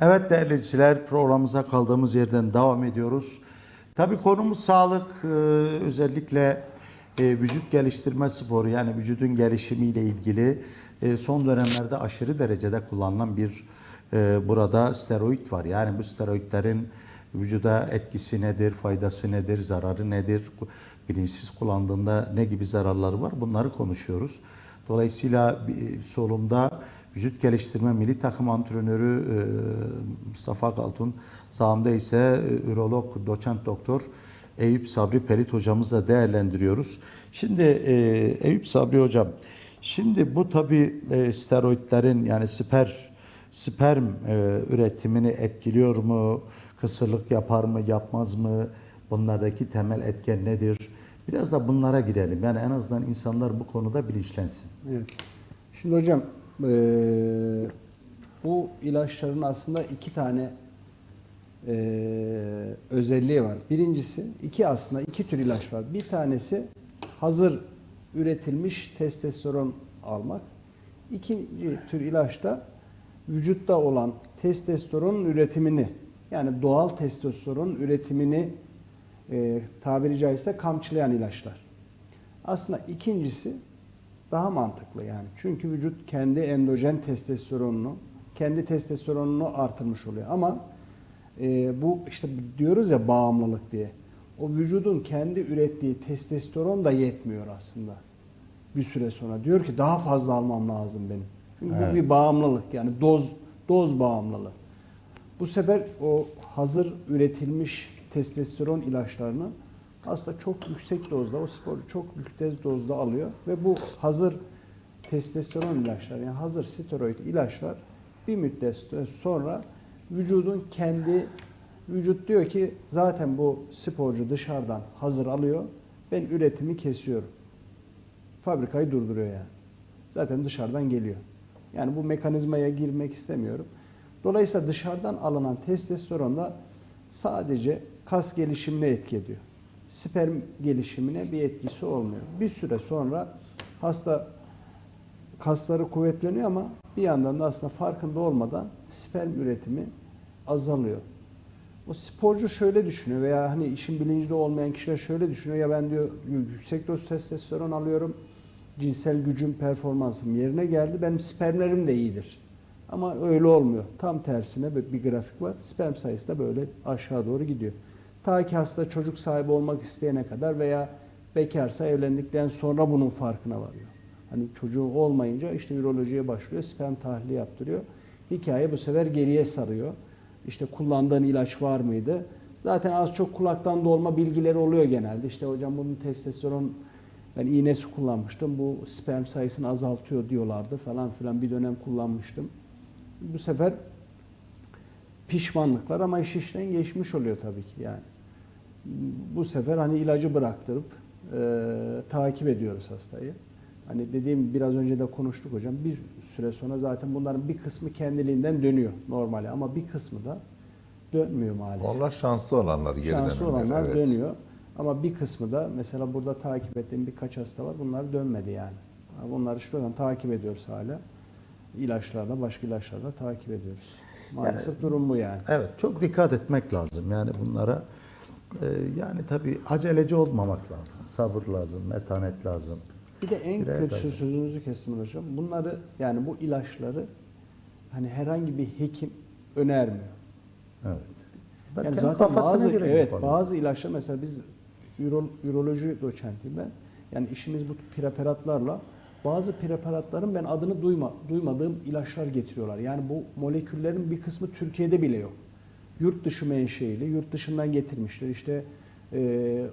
Evet değerli izleyiciler programımıza kaldığımız yerden devam ediyoruz. Tabii konumuz sağlık Ee, özellikle e, vücut geliştirme sporu yani vücudun gelişimiyle ilgili e, son dönemlerde aşırı derecede kullanılan bir e, burada steroid var. Yani bu steroidlerin vücuda etkisi nedir, faydası nedir, zararı nedir, bilinçsiz kullandığında ne gibi zararları var bunları konuşuyoruz. Dolayısıyla solumda vücut geliştirme milli takım antrenörü e, Mustafa Kaltun, sağımda ise e, ürolog, doçent doktor Eyüp Sabri Pelit hocamızla değerlendiriyoruz. Şimdi e, Eyüp Sabri hocam, şimdi bu tabi steroidlerin yani sper sperm e, üretimini etkiliyor mu? Kısırlık yapar mı, yapmaz mı? Bunlardaki temel etken nedir? Biraz da bunlara girelim. Yani en azından insanlar bu konuda bilinçlensin. Evet. Şimdi hocam eee, bu ilaçların aslında iki tane eee, özelliği var. Birincisi iki aslında iki tür ilaç var. Bir tanesi hazır üretilmiş testosteron almak. İkinci tür ilaçta vücutta olan testosteronun üretimini yani doğal testosteron üretimini eee tabiri caizse kamçılayan ilaçlar. Aslında ikincisi daha mantıklı yani. Çünkü vücut kendi endojen testosteronunu, kendi testosteronunu artırmış oluyor. Ama e, bu işte diyoruz ya bağımlılık diye. O vücudun kendi ürettiği testosteron da yetmiyor aslında. Bir süre sonra diyor ki daha fazla almam lazım benim. Çünkü bu bir bağımlılık yani doz doz bağımlılığı. Bu sefer o hazır üretilmiş testosteron ilaçlarını aslında çok yüksek dozda, o spor çok yüksek dozda alıyor ve bu hazır testosteron ilaçları yani hazır steroid ilaçlar bir müddet sonra vücudun kendi vücut diyor ki zaten bu sporcu dışarıdan hazır alıyor. Ben üretimi kesiyorum. Fabrikayı durduruyor yani. Zaten dışarıdan geliyor. Yani bu mekanizmaya girmek istemiyorum. Dolayısıyla dışarıdan alınan testosteron da sadece kas gelişimine etki ediyor. Sperm gelişimine bir etkisi olmuyor. Bir süre sonra hasta kasları kuvvetleniyor ama bir yandan da aslında farkında olmadan sperm üretimi azalıyor. O sporcu şöyle düşünüyor veya hani işin bilincinde olmayan kişiler şöyle düşünüyor ya ben diyor yüksek doz testosteron alıyorum. Cinsel gücüm, performansım yerine geldi. Benim spermlerim de iyidir. Ama öyle olmuyor. Tam tersine bir grafik var. Sperm sayısı da böyle aşağı doğru gidiyor. Ta ki hasta çocuk sahibi olmak isteyene kadar veya bekarsa evlendikten sonra bunun farkına varıyor. Hani çocuğu olmayınca işte ürolojiye başlıyor, sperm tahlili yaptırıyor. Hikaye bu sefer geriye sarıyor. İşte kullandığın ilaç var mıydı? Zaten az çok kulaktan dolma bilgileri oluyor genelde. İşte hocam bunun testosteron ben iğnesi kullanmıştım. Bu sperm sayısını azaltıyor diyorlardı falan filan bir dönem kullanmıştım. Bu sefer pişmanlıklar ama iş işten geçmiş oluyor tabii ki yani. Bu sefer hani ilacı bıraktırıp e, takip ediyoruz hastayı. Hani dediğim biraz önce de konuştuk hocam. Bir süre sonra zaten bunların bir kısmı kendiliğinden dönüyor normale ama bir kısmı da dönmüyor maalesef. Onlar şanslı olanlar geri Şanslı dönenler, olanlar evet. dönüyor. Ama bir kısmı da mesela burada takip ettiğim birkaç hasta var. Bunlar dönmedi yani. Bunları şuradan takip ediyoruz hala. İlaçlarla, başka ilaçlarla takip ediyoruz. Maalesef durum bu yani. Evet çok dikkat etmek lazım yani bunlara. Ee, yani tabii aceleci olmamak lazım. Sabır lazım, metanet lazım. Bir de en Dirayet kötüsü lazım. sözünüzü kestim hocam. Bunları yani bu ilaçları hani herhangi bir hekim önermiyor. Evet. Yani Kendi zaten bazı evet yapalım. bazı ilaçlar mesela biz ürol, üroloji doçentiyim ben. Yani işimiz bu preparatlarla bazı preparatların ben adını duyma, duymadığım ilaçlar getiriyorlar. Yani bu moleküllerin bir kısmı Türkiye'de bile yok. Yurt dışı menşeili, yurt dışından getirmişler. İşte e,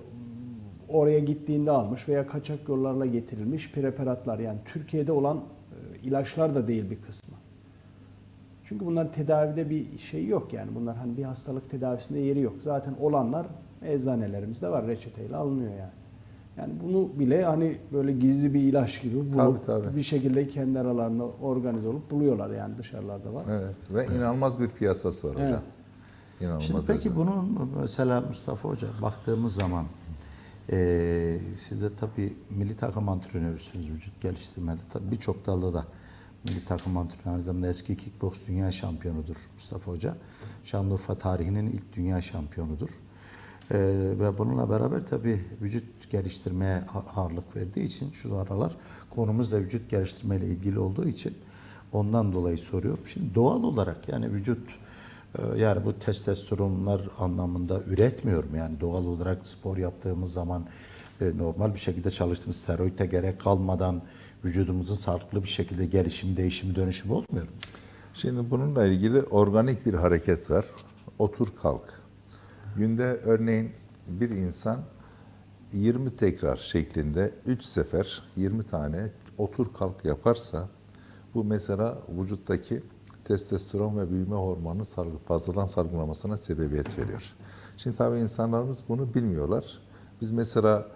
oraya gittiğinde almış veya kaçak yollarla getirilmiş preparatlar. Yani Türkiye'de olan e, ilaçlar da değil bir kısmı. Çünkü bunların tedavide bir şey yok yani. Bunlar hani bir hastalık tedavisinde yeri yok. Zaten olanlar eczanelerimizde var. Reçeteyle alınıyor yani. Yani bunu bile hani böyle gizli bir ilaç gibi bulup Tabii, tabii. bir şekilde kendi aralarında organize olup buluyorlar yani dışarılarda var. Evet ve inanılmaz bir piyasası var hocam. Evet. İnanılmaz. Şimdi peki özel. bunun mesela Mustafa Hoca baktığımız zaman eee siz de tabii milli takım antrenörüsünüz vücut geliştirmede tabii birçok dalda da Milli takım antrenörü aynı zamanda eski kickboks dünya şampiyonudur Mustafa Hoca. Şanlıurfa tarihinin ilk dünya şampiyonudur. Ee, ve bununla beraber tabii vücut geliştirmeye ağırlık verdiği için şu aralar konumuz da vücut geliştirmeyle ilgili olduğu için ondan dolayı soruyorum. Şimdi doğal olarak yani vücut e, yani bu testosteronlar anlamında üretmiyorum. Yani doğal olarak spor yaptığımız zaman e, normal bir şekilde çalıştığımız steroide gerek kalmadan vücudumuzun sağlıklı bir şekilde gelişim, değişim, dönüşüm olmuyor mu? Şimdi bununla ilgili organik bir hareket var. Otur kalk. Günde örneğin bir insan 20 tekrar şeklinde 3 sefer 20 tane otur kalk yaparsa bu mesela vücuttaki testosteron ve büyüme hormonunun salgı, fazladan salgılamasına sebebiyet veriyor. Şimdi tabii insanlarımız bunu bilmiyorlar. Biz mesela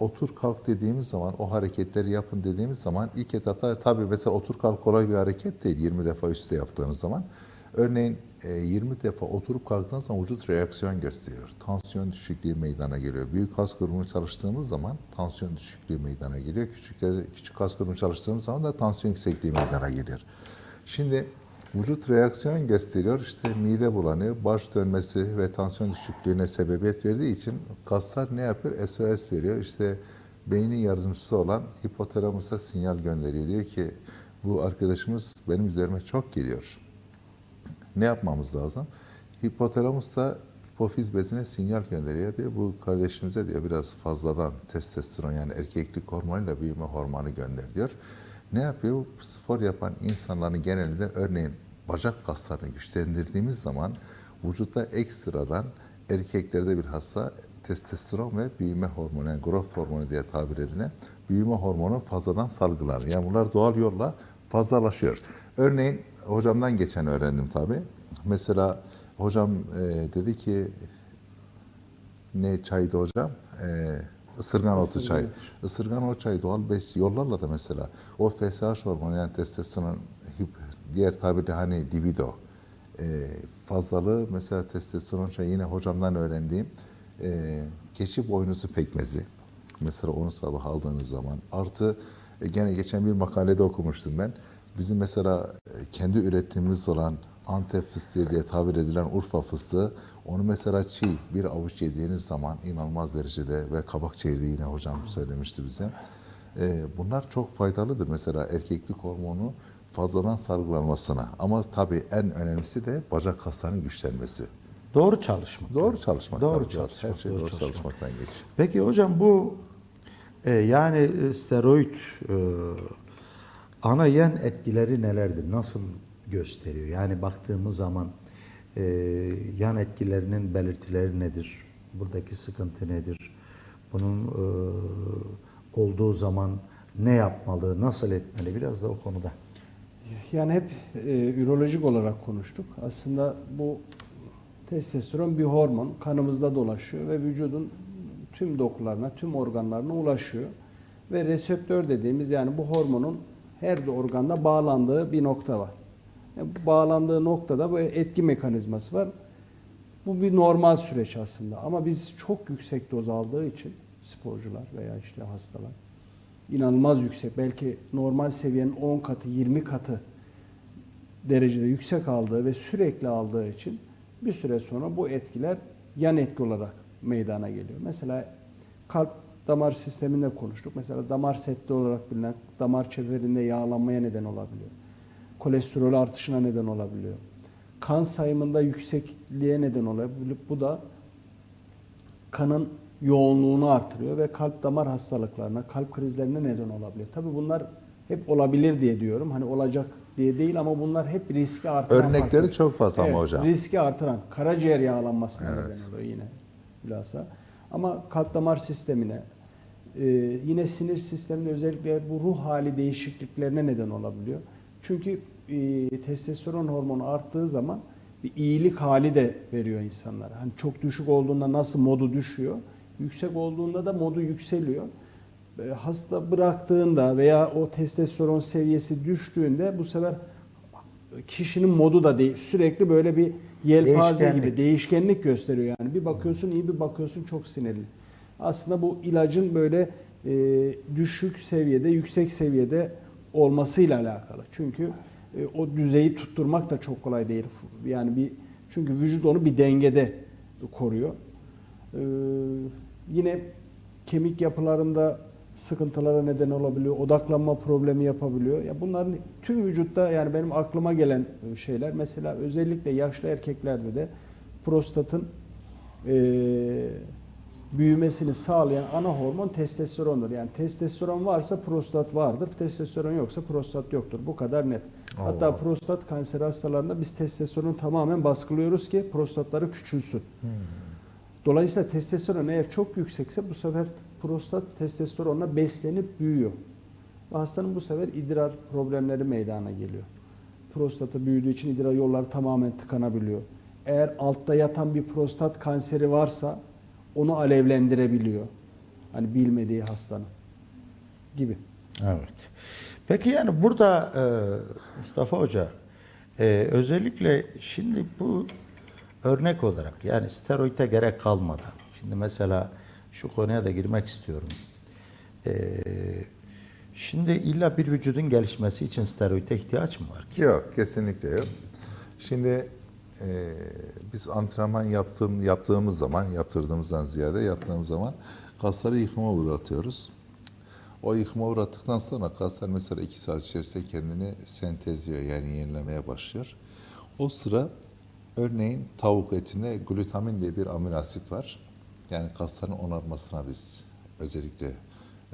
otur kalk dediğimiz zaman, o hareketleri yapın dediğimiz zaman ilk etapta tabii mesela otur kalk kolay bir hareket değil 20 defa üstte yaptığınız zaman. Örneğin e, 20 defa oturup kalktığınız zaman vücut reaksiyon gösteriyor. Tansiyon düşüklüğü meydana geliyor. Büyük kas grubunu çalıştığımız zaman tansiyon düşüklüğü meydana geliyor. Küçükleri, küçük kas grubunu çalıştığımız zaman da tansiyon yüksekliği meydana geliyor. Şimdi vücut reaksiyon gösteriyor. İşte mide bulanıyor, baş dönmesi ve tansiyon düşüklüğüne sebebiyet verdiği için kaslar ne yapıyor? SOS veriyor. İşte beynin yardımcısı olan hipotalamusa sinyal gönderiyor. Diyor ki bu arkadaşımız benim üzerime çok geliyor. Ne yapmamız lazım? Hipotalamus da hipofiz bezine sinyal gönderiyor diyor. Bu kardeşimize diyor biraz fazladan testosteron yani erkeklik hormonuyla büyüme hormonu gönder diyor. Ne yapıyor? Spor yapan insanların genelinde örneğin bacak kaslarını güçlendirdiğimiz zaman vücutta ekstradan erkeklerde bir hassa testosteron ve büyüme hormonu yani growth hormonu diye tabir edilen büyüme hormonu fazladan salgılanır. Yani bunlar doğal yolla fazlalaşıyor. Örneğin hocamdan geçen öğrendim tabi. Mesela hocam e, dedi ki ne çaydı hocam? E, ısırgan otu çay. Isırgan otu çayı doğal beş yollarla da mesela o FSH hormonu yani testosteron diğer tabirle hani libido e, fazlalığı mesela testosteron çayı yine hocamdan öğrendiğim e, keçi boynuzu pekmezi. Mesela onu sabah aldığınız zaman artı e, gene geçen bir makalede okumuştum ben. Bizim mesela e, kendi ürettiğimiz olan Antep fıstığı diye tabir edilen Urfa fıstığı onu mesela çiğ bir avuç yediğiniz zaman inanılmaz derecede ve kabak çekirdeği yine hocam söylemişti bize. E, bunlar çok faydalıdır mesela erkeklik hormonu fazladan salgılanmasına. Ama tabii en önemlisi de bacak kaslarının güçlenmesi. Doğru çalışmak. Doğru çalışmak. Doğru çalışmak, Her şey doğru doğru, çalışmak. çalışmaktan geçiyor. Peki hocam bu e, yani e, steroid e, ana yan etkileri nelerdir? Nasıl gösteriyor? Yani baktığımız zaman e, yan etkilerinin belirtileri nedir? Buradaki sıkıntı nedir? Bunun e, olduğu zaman ne yapmalı, nasıl etmeli? Biraz da o konuda. Yani hep e, ürolojik olarak konuştuk. Aslında bu testosteron bir hormon kanımızda dolaşıyor ve vücudun tüm dokularına, tüm organlarına ulaşıyor. Ve reseptör dediğimiz yani bu hormonun her organda bağlandığı bir nokta var. Bağlandığı noktada bu etki mekanizması var. Bu bir normal süreç aslında ama biz çok yüksek doz aldığı için sporcular veya işte hastalar inanılmaz yüksek belki normal seviyenin 10 katı 20 katı derecede yüksek aldığı ve sürekli aldığı için bir süre sonra bu etkiler yan etki olarak meydana geliyor. Mesela kalp damar sisteminde konuştuk. Mesela damar septi olarak bilinen damar çeperinde yağlanmaya neden olabiliyor. Kolesterol artışına neden olabiliyor. Kan sayımında yüksekliğe neden olabiliyor. Bu da kanın yoğunluğunu artırıyor ve kalp damar hastalıklarına, kalp krizlerine neden olabiliyor. Tabii bunlar hep olabilir diye diyorum. Hani olacak diye değil ama bunlar hep riski artıran Örnekleri faktör. çok fazla ama hocam. Riski artıran, karaciğer yağlanmasına neden oluyor yine bilhassa. Ama kalp damar sistemine, e, yine sinir sisteminde özellikle bu ruh hali değişikliklerine neden olabiliyor. Çünkü e, testosteron hormonu arttığı zaman bir iyilik hali de veriyor insanlara. Hani çok düşük olduğunda nasıl modu düşüyor, yüksek olduğunda da modu yükseliyor. E, Hasta bıraktığında veya o testosteron seviyesi düştüğünde bu sefer kişinin modu da değil, sürekli böyle bir yelpaze Değişkenlik. gibi değişkenlik gösteriyor yani. Bir bakıyorsun iyi bir bakıyorsun çok sinirli. Aslında bu ilacın böyle e, düşük seviyede, yüksek seviyede olmasıyla alakalı. Çünkü e, o düzeyi tutturmak da çok kolay değil. Yani bir çünkü vücut onu bir dengede koruyor. Ee, yine kemik yapılarında sıkıntılara neden olabiliyor. Odaklanma problemi yapabiliyor. Ya bunların tüm vücutta yani benim aklıma gelen şeyler mesela özellikle yaşlı erkeklerde de prostatın eee, büyümesini sağlayan ana hormon testosterondur. Yani testosteron varsa prostat vardır. Testosteron yoksa prostat yoktur. Bu kadar net. Hatta Allah. prostat kanseri hastalarında biz testosteronu tamamen baskılıyoruz ki prostatları küçülsün. Dolayısıyla testosteron eğer çok yüksekse bu sefer prostat testosteronla beslenip büyüyor. Ve hastanın bu sefer idrar problemleri meydana geliyor. Prostatı büyüdüğü için idrar yolları tamamen tıkanabiliyor. Eğer altta yatan bir prostat kanseri varsa onu alevlendirebiliyor. Hani bilmediği hastanın gibi. Evet. Peki yani burada e, Mustafa Hoca e, özellikle şimdi bu örnek olarak yani steroide gerek kalmadan şimdi mesela şu konuya da girmek istiyorum. E, şimdi illa bir vücudun gelişmesi için steroide ihtiyaç mı var ki? Yok, kesinlikle yok. Şimdi e, biz antrenman yaptığım, yaptığımız zaman, yaptırdığımızdan ziyade yaptığımız zaman kasları yıkıma uğratıyoruz. O yıkıma uğrattıktan sonra kaslar mesela iki saat içerisinde kendini sentezliyor yani yenilemeye başlıyor. O sıra örneğin tavuk etinde glutamin diye bir amino asit var. Yani kasların onarmasına biz özellikle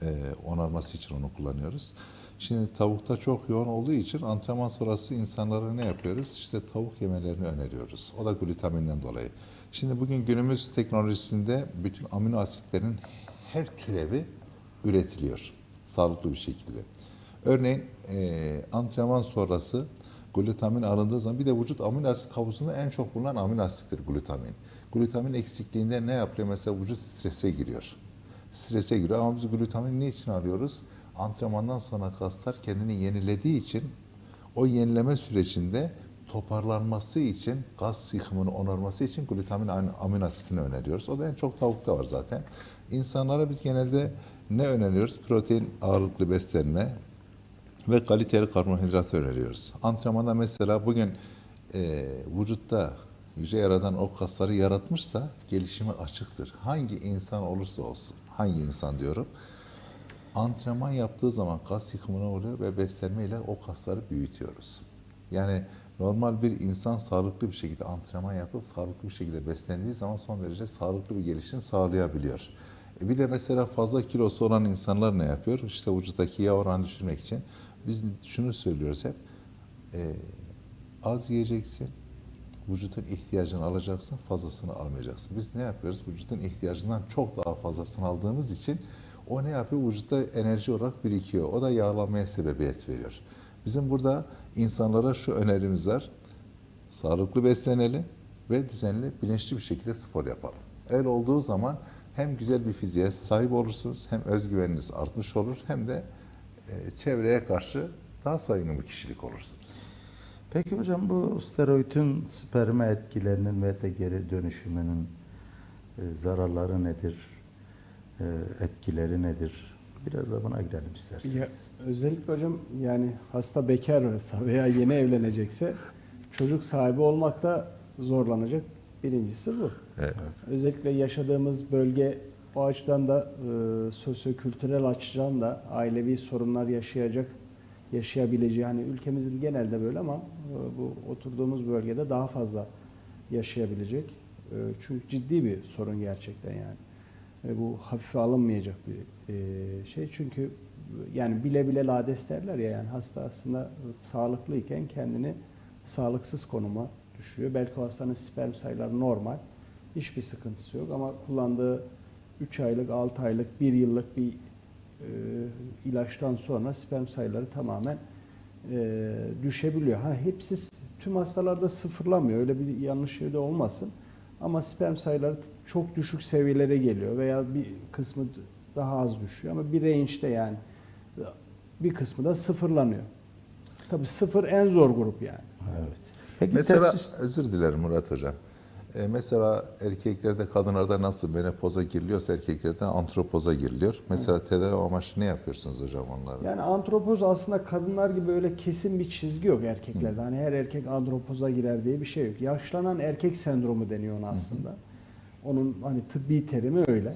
e, onarması için onu kullanıyoruz. Şimdi tavukta çok yoğun olduğu için antrenman sonrası insanlara ne yapıyoruz? İşte tavuk yemelerini öneriyoruz. O da glutaminden dolayı. Şimdi bugün günümüz teknolojisinde bütün amino asitlerin her türevi üretiliyor. Sağlıklı bir şekilde. Örneğin e, antrenman sonrası glutamin alındığı zaman bir de vücut amino asit havuzunda en çok bulunan amino asittir glutamin. Glutamin eksikliğinde ne yapıyor? Mesela vücut strese giriyor. Strese giriyor ama biz glutamin ne için alıyoruz? Antrenmandan sonra kaslar kendini yenilediği için o yenileme sürecinde toparlanması için, kas yıkımını onarması için glutamin am- amino asitini öneriyoruz. O da en çok tavukta var zaten. İnsanlara biz genelde ne öneriyoruz? Protein ağırlıklı beslenme, ve kaliteli karbonhidrat öneriyoruz. Antrenmanda mesela bugün e, vücutta Yüce Yaradan o kasları yaratmışsa gelişimi açıktır. Hangi insan olursa olsun, hangi insan diyorum, antrenman yaptığı zaman kas yıkımına oluyor ve beslenmeyle o kasları büyütüyoruz. Yani normal bir insan sağlıklı bir şekilde antrenman yapıp sağlıklı bir şekilde beslendiği zaman son derece sağlıklı bir gelişim sağlayabiliyor. E bir de mesela fazla kilosu olan insanlar ne yapıyor? İşte vücuttaki yağ oranı düşürmek için biz şunu söylüyoruz hep. e, az yiyeceksin, vücudun ihtiyacını alacaksın, fazlasını almayacaksın. Biz ne yapıyoruz? Vücudun ihtiyacından çok daha fazlasını aldığımız için o ne yapıyor? Vücutta enerji olarak birikiyor. O da yağlanmaya sebebiyet veriyor. Bizim burada insanlara şu önerimiz var. Sağlıklı beslenelim ve düzenli, bilinçli bir şekilde spor yapalım. Öyle olduğu zaman hem güzel bir fiziğe sahip olursunuz, hem özgüveniniz artmış olur, hem de e, çevreye karşı daha saygın bir kişilik olursunuz. Peki hocam bu steroidin sperme etkilerinin ve de geri dönüşümünün e, zararları nedir? E, etkileri nedir? Biraz da buna girelim isterseniz. Ya, özellikle hocam yani hasta bekar olsa veya yeni evlenecekse çocuk sahibi olmakta zorlanacak. Birincisi bu. Evet. Özellikle yaşadığımız bölge o açıdan da e, sosyokültürel açıdan da ailevi sorunlar yaşayacak, yaşayabileceği hani ülkemizin genelde böyle ama e, bu oturduğumuz bölgede daha fazla yaşayabilecek. E, çünkü ciddi bir sorun gerçekten yani. E, bu hafife alınmayacak bir e, şey. Çünkü yani bile bile lades derler ya yani hasta aslında sağlıklıyken kendini sağlıksız konuma düşüyor. Belki o hastanın sperm sayıları normal. Hiçbir sıkıntısı yok ama kullandığı 3 aylık, 6 aylık, 1 yıllık bir e, ilaçtan sonra sperm sayıları tamamen e, düşebiliyor. Ha hepsi tüm hastalarda sıfırlamıyor. Öyle bir yanlış şey de olmasın. Ama sperm sayıları çok düşük seviyelere geliyor veya bir kısmı daha az düşüyor ama bir range'de yani bir kısmı da sıfırlanıyor. Tabii sıfır en zor grup yani. Evet. Peki Mesela tesis özür dilerim Murat Hocam. E, mesela erkeklerde kadınlarda nasıl menopoza giriliyorsa erkeklerde antropoza giriliyor. Mesela tedavi amaçlı ne yapıyorsunuz hocam onlarla? Yani antropoz aslında kadınlar gibi öyle kesin bir çizgi yok erkeklerde. Hani her erkek andropoza girer diye bir şey yok. Yaşlanan erkek sendromu deniyor ona aslında. Onun hani tıbbi terimi öyle.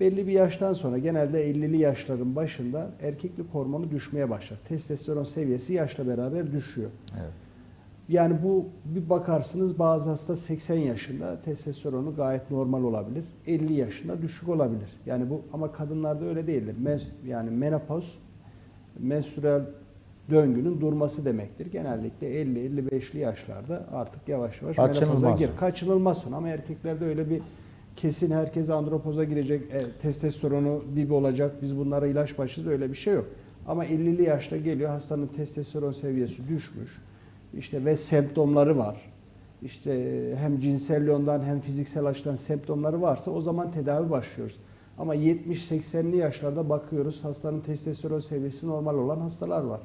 Belli bir yaştan sonra genelde 50'li yaşların başında erkeklik hormonu düşmeye başlar. Testosteron seviyesi yaşla beraber düşüyor. Evet. Yani bu bir bakarsınız bazı hasta 80 yaşında testosteronu gayet normal olabilir. 50 yaşında düşük olabilir. Yani bu ama kadınlarda öyle değildir. Mes, yani menopoz menstrual döngünün durması demektir. Genellikle 50-55'li yaşlarda artık yavaş yavaş menopoza gir. Kaçınılmaz son ama erkeklerde öyle bir kesin herkes andropoza girecek, e, testosteronu dibi olacak, biz bunlara ilaç başlayacağız öyle bir şey yok. Ama 50'li yaşta geliyor hastanın testosteron seviyesi düşmüş. İşte ve semptomları var. İşte hem cinsel yönden hem fiziksel açıdan semptomları varsa o zaman tedavi başlıyoruz. Ama 70-80'li yaşlarda bakıyoruz hastanın testosteron seviyesi normal olan hastalar var.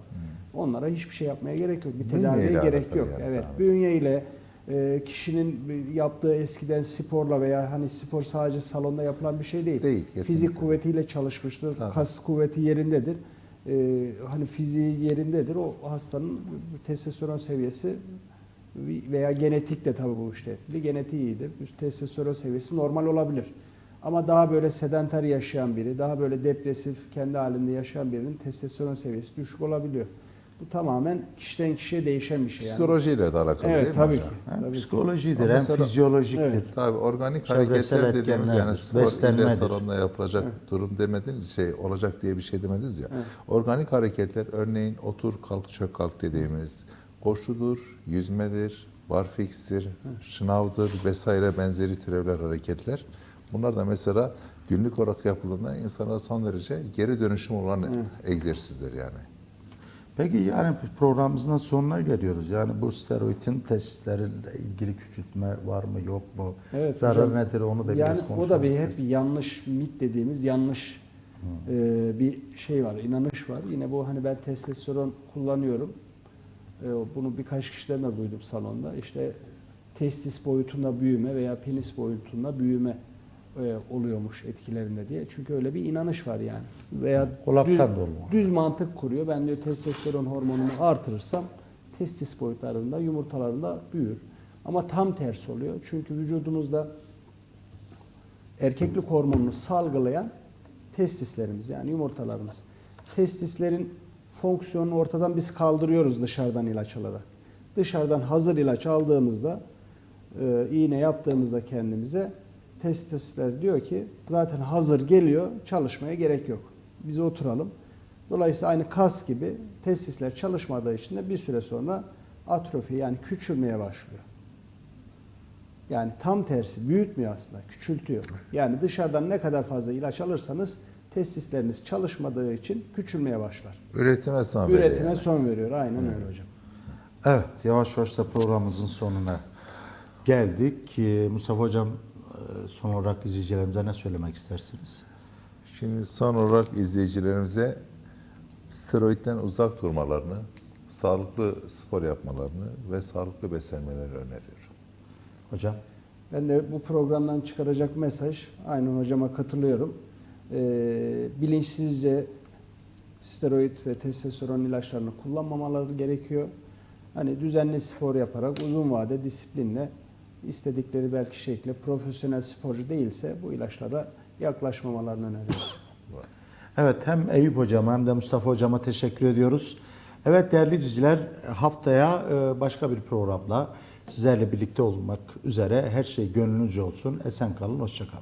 Onlara hiçbir şey yapmaya gerek yok. Bir tedaviye gerek yok. yani, evet. tamam. Bünyeyle e, kişinin yaptığı eskiden sporla veya hani spor sadece salonda yapılan bir şey değil. Değil, kesinlikle. Fizik kuvvetiyle çalışmıştır. Tabii. Kas kuvveti yerindedir. E, hani fiziği yerindedir. O hastanın testosteron seviyesi veya genetik de tabii bu işte etkili. Genetiği iyidir. Testosteron seviyesi normal olabilir. Ama daha böyle sedanter yaşayan biri, daha böyle depresif, kendi halinde yaşayan birinin testosteron seviyesi düşük olabiliyor. Bu tamamen kişiden kişiye değişen bir şey. yani. Psikolojiyle de alakalı değil Evet mi tabii hocam? ki. Hem Tabii psikolojidir hem mesela- fizyolojiktir. Evet. Tabii organik Çevresel hareketler dediğimiz yani spor ile salonda yapılacak durum demediniz şey olacak diye bir şey demediniz ya. Organik hareketler örneğin otur kalk çök kalk dediğimiz koşudur, yüzmedir, barfix'tir, şınavdır vesaire benzeri türevler hareketler. Bunlar da mesela günlük olarak yapıldığında insana son derece geri dönüşüm olan egzersizler yani. Peki yani programımızın sonuna geliyoruz. Yani bu steroidin testleriyle ilgili küçültme var mı yok mu? Evet, Zarar hocam. nedir onu da yani biraz o konuşalım. da bir hep yanlış mit dediğimiz yanlış e, bir şey var, inanış var. Yine bu hani ben testosteron kullanıyorum. E, bunu birkaç kişiden de duydum salonda. İşte testis boyutunda büyüme veya penis boyutunda büyüme e, oluyormuş etkilerinde diye. Çünkü öyle bir inanış var yani. Veya düz, dolma. düz mantık kuruyor. Ben diyor testosteron hormonumu artırırsam testis boyutlarında, yumurtalarında büyür. Ama tam tersi oluyor. Çünkü vücudumuzda erkeklik hormonunu salgılayan testislerimiz yani yumurtalarımız. Testislerin fonksiyonunu ortadan biz kaldırıyoruz dışarıdan ilaç alarak. Dışarıdan hazır ilaç aldığımızda e, iğne yaptığımızda kendimize testisler diyor ki zaten hazır geliyor çalışmaya gerek yok. Biz oturalım. Dolayısıyla aynı kas gibi testisler çalışmadığı için de bir süre sonra atrofi yani küçülmeye başlıyor. Yani tam tersi büyütmüyor aslında, küçültüyor. Yani dışarıdan ne kadar fazla ilaç alırsanız testisleriniz çalışmadığı için küçülmeye başlar. Üretime son veriyor Üretime yani. son veriyor. Aynen öyle hocam. Evet yavaş yavaş da programımızın sonuna geldik. Ee, Mustafa Hocam son olarak izleyicilerimize ne söylemek istersiniz? Şimdi son olarak izleyicilerimize steroidden uzak durmalarını, sağlıklı spor yapmalarını ve sağlıklı beslenmeleri öneriyorum. Hocam Ben de bu programdan çıkaracak mesaj, aynen hocama katılıyorum. Ee, bilinçsizce steroid ve testosteron ilaçlarını kullanmamaları gerekiyor. Hani düzenli spor yaparak uzun vade disiplinle istedikleri belki şekilde profesyonel sporcu değilse bu ilaçlara yaklaşmamalarını öneriyorum. Evet hem Eyüp Hocama hem de Mustafa Hocama teşekkür ediyoruz. Evet değerli izleyiciler haftaya e, başka bir programla sizlerle birlikte olmak üzere her şey gönlünüzce olsun. Esen kalın, hoşça kalın.